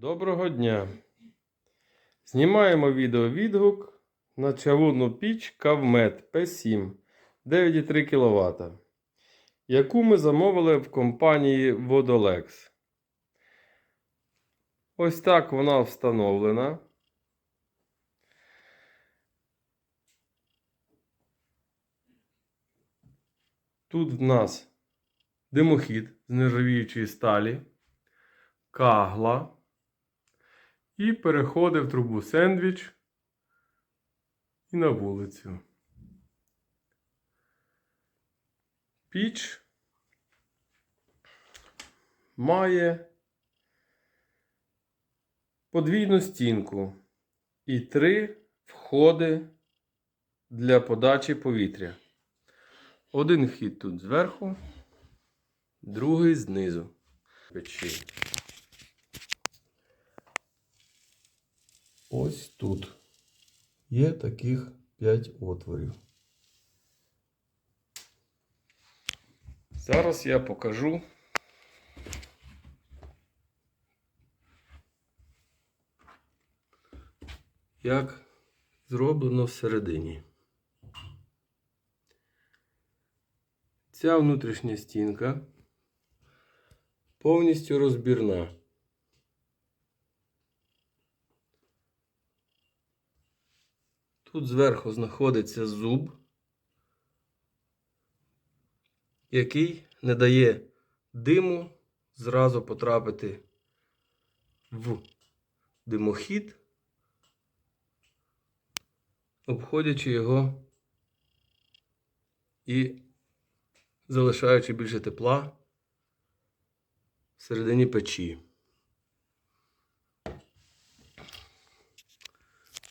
Доброго дня! Знімаємо відеовідгук на чавунну піч Кавмет P7 9,3 кВт, яку ми замовили в компанії Vodolex. Ось так вона встановлена. Тут в нас димохід з нержавіючої сталі, кагла і переходить в трубу сендвіч і на вулицю. Піч має подвійну стінку і три входи для подачі повітря. Один вхід тут зверху, другий знизу. Печі. Ось тут є таких 5 отворів. Зараз я покажу. Як зроблено всередині. Ця внутрішня стінка повністю розбірна. Тут зверху знаходиться зуб, який не дає диму зразу потрапити в димохід, обходячи його і залишаючи більше тепла всередині печі.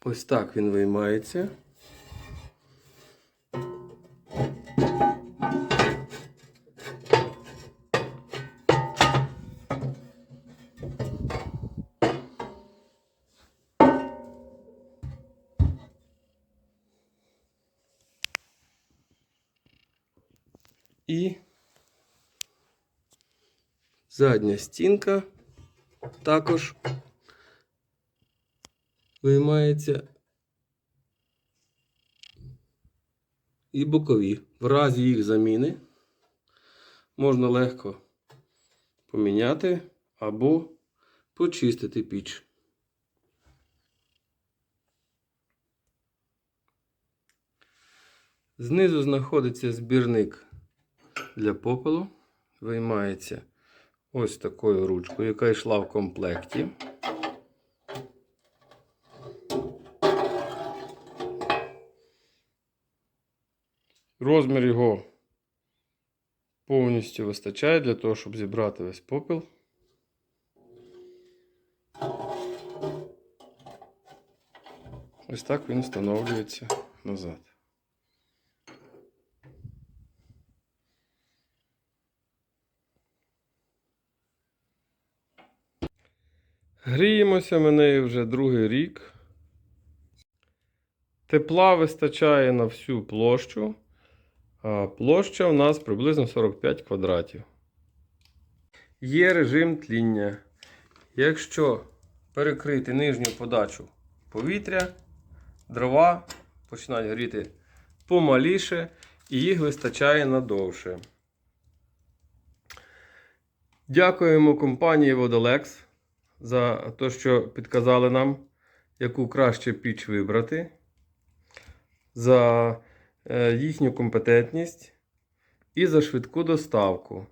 Ось так він виймається. І задня стінка також виймається і бокові. В разі їх заміни можна легко поміняти або почистити піч. Знизу знаходиться збірник для попелу. Виймається ось такою ручкою, яка йшла в комплекті. Розмір його повністю вистачає для того, щоб зібрати весь попіл. Ось так він встановлюється назад. Гріємося ми нею вже другий рік. Тепла вистачає на всю площу. Площа у нас приблизно 45 квадратів. Є режим тління. Якщо перекрити нижню подачу повітря, дрова починають горіти помаліше і їх вистачає надовше. Дякуємо компанії Vodolex за те, що підказали нам, яку краще піч вибрати. За їхню компетентність і за швидку доставку.